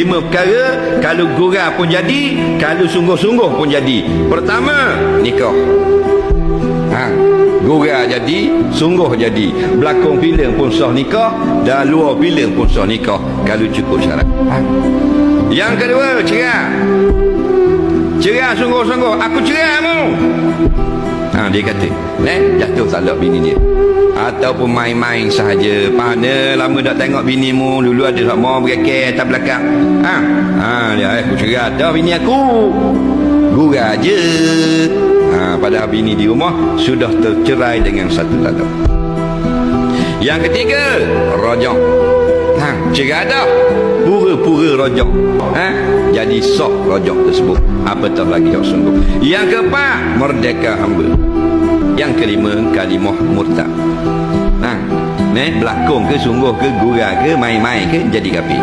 lima perkara kalau gurau pun jadi kalau sungguh-sungguh pun jadi. Pertama nikah. Ha gurau jadi sungguh jadi. Berlakon filem pun sah nikah dan luar filem pun sah nikah kalau cukup syarat. Ha. yang kedua cerai cerai sungguh-sungguh. Aku cerai mu ha, dia kata eh, jatuh talak bini dia. Ataupun main-main sahaja. Mana lama tak tengok bini mu dulu ada sama berkekeh tak belakang. Ha, ha dia aku cerai dah bini aku. Gurau je ha, padahal bini di rumah sudah tercerai dengan satu talak yang ketiga rojok ha, cerai dah pura-pura rojok ha? jadi sok rojok tersebut apatah lagi yang sungguh yang keempat merdeka hamba yang kelima kalimah murtad ha? ne? berlakon ke sungguh ke gurau ke main-main ke jadi kafir